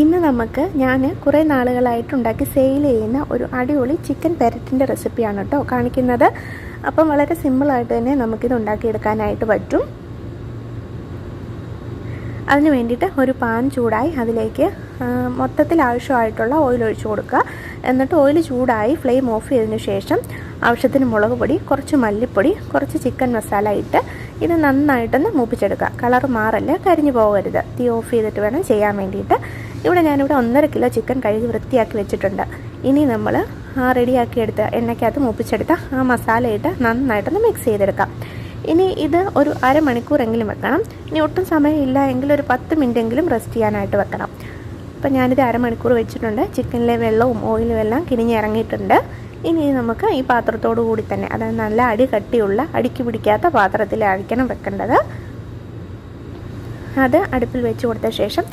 ഇന്ന് നമുക്ക് ഞാൻ കുറേ നാളുകളായിട്ട് ഉണ്ടാക്കി സെയിൽ ചെയ്യുന്ന ഒരു അടിപൊളി ചിക്കൻ പെരറ്റിന്റെ റെസിപ്പിയാണ് കേട്ടോ കാണിക്കുന്നത്. അപ്പം വളരെ സിമ്പിളായിട്ട് തന്നെ നമുക്കിത് ഉണ്ടാക്കിയെടുക്കാനായിട്ട് പറ്റും. അതിന് വേണ്ടിയിട്ട് ഒരു പാൻ ചൂടായി അതിലേക്ക് മൊത്തത്തിൽ ആവശ്യമായിട്ടുള്ള ഓയിൽ ഒഴിച്ചു കൊടുക്കുക. എന്നിട്ട് ഓയിൽ ചൂടായി ഫ്ലെയിം ഓഫ് ചെയ്തതിന് ശേഷം ആവശ്യത്തിന് മുളക് പൊടി കുറച്ച് മല്ലിപ്പൊടി കുറച്ച് ചിക്കൻ മസാല ഇട്ട് ഇത് നന്നായിട്ടൊന്ന് മൂപ്പിച്ചെടുക്കുക. കളർ മാറല്ല കരിഞ്ഞു പോകരുത്. തീ ഓഫ് ചെയ്തിട്ട് വേണം ചെയ്യാൻ വേണ്ടിയിട്ട്. ഇവിടെ ഞാനിവിടെ ഒന്നര കിലോ ചിക്കൻ കഴുകി വൃത്തിയാക്കി വെച്ചിട്ടുണ്ട്. ഇനി നമ്മൾ റെഡിയാക്കി എടുത്ത എണ്ണയ്ക്കകത്ത് മൂപ്പിച്ചെടുത്ത ആ മസാലയിട്ട് നന്നായിട്ടൊന്ന് മിക്സ് ചെയ്തെടുക്കാം. ഇനി ഇത് ഒരു അരമണിക്കൂറെങ്കിലും വെക്കണം. ഇനി ഒട്ടും സമയമില്ല എങ്കിൽ ഒരു പത്ത് മിനിറ്റെങ്കിലും റെസ്റ്റ് ചെയ്യാനായിട്ട് വെക്കണം. അപ്പം ഞാനിത് അരമണിക്കൂർ വെച്ചിട്ടുണ്ട്. ചിക്കനിലെ വെള്ളവും ഓയിലും എല്ലാം കിണിഞ്ഞിറങ്ങിയിട്ടുണ്ട് ഇനി നമുക്ക് ഈ പാത്രത്തോടു കൂടി തന്നെ അതായത് നല്ല അടി കട്ടിയുള്ള അടിക്ക് പിടിക്കാത്ത പാത്രത്തിലായിരിക്കണം വെക്കേണ്ടത്. അത് അടുപ്പിൽ വെച്ച് കൊടുത്ത ശേഷം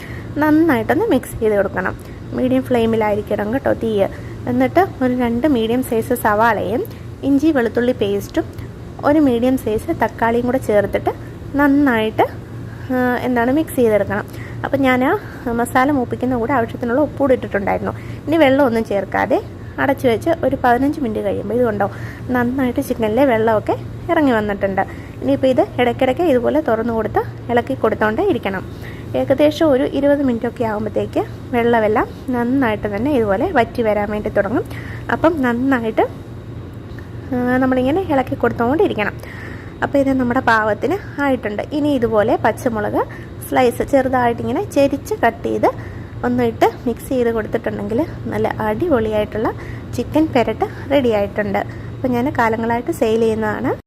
നന്നായിട്ടൊന്ന് മിക്സ് ചെയ്ത് കൊടുക്കണം. മീഡിയം ഫ്ലെയിമിലായിരിക്കണം കേട്ടോ തീയ്. എന്നിട്ട് ഒരു രണ്ട് മീഡിയം സൈസ് സവാളയും ഇഞ്ചി വെളുത്തുള്ളി പേസ്റ്റും ഒരു മീഡിയം സൈസ് തക്കാളിയും കൂടെ ചേർത്തിട്ട് നന്നായിട്ട് എന്താണ് മിക്സ് ചെയ്തെടുക്കണം. അപ്പം ഞാൻ മസാല മൂപ്പിക്കുന്ന കൂടെ ആവശ്യത്തിനുള്ള ഉപ്പൂടെ ഇട്ടിട്ടുണ്ടായിരുന്നു. ഇനി വെള്ളമൊന്നും ചേർക്കാതെ അടച്ചു വെച്ച് ഒരു പതിനഞ്ച് മിനിറ്റ് കഴിയുമ്പോൾ ഇതുകൊണ്ടോ നന്നായിട്ട് ചിക്കനിലെ വെള്ളമൊക്കെ ഇറങ്ങി വന്നിട്ടുണ്ട്. ഇനിയിപ്പോൾ ഇത് ഇടയ്ക്കിടയ്ക്ക് ഇതുപോലെ തുറന്നു കൊടുത്ത് ഇളക്കി കൊടുത്തോണ്ടേ ഇരിക്കണം. ഏകദേശം ഒരു ഇരുപത് മിനിറ്റൊക്കെ ആകുമ്പോഴത്തേക്ക് വെള്ളമെല്ലാം നന്നായിട്ട് തന്നെ ഇതുപോലെ വറ്റി വരാൻ വേണ്ടി തുടങ്ങും. അപ്പം നന്നായിട്ട് നമ്മളിങ്ങനെ ഇളക്കി കൊടുത്തുകൊണ്ടിരിക്കണം അപ്പോൾ ഇത് നമ്മുടെ പാവത്തിന് ആയിട്ടുണ്ട്. ഇനി ഇതുപോലെ പച്ചമുളക് സ്ലൈസ് ചെറുതായിട്ടിങ്ങനെ ചെരിച്ച് കട്ട് ചെയ്ത് ഒന്നിട്ട് മിക്സ് ചെയ്ത് കൊടുത്തിട്ടുണ്ടെങ്കിൽ നല്ല അടിപൊളിയായിട്ടുള്ള ചിക്കൻ പെരട്ട് റെഡി ആയിട്ടുണ്ട്. അപ്പോൾ ഞാൻ കാലങ്ങളായിട്ട് സെയിൽ ചെയ്യുന്നതാണ്.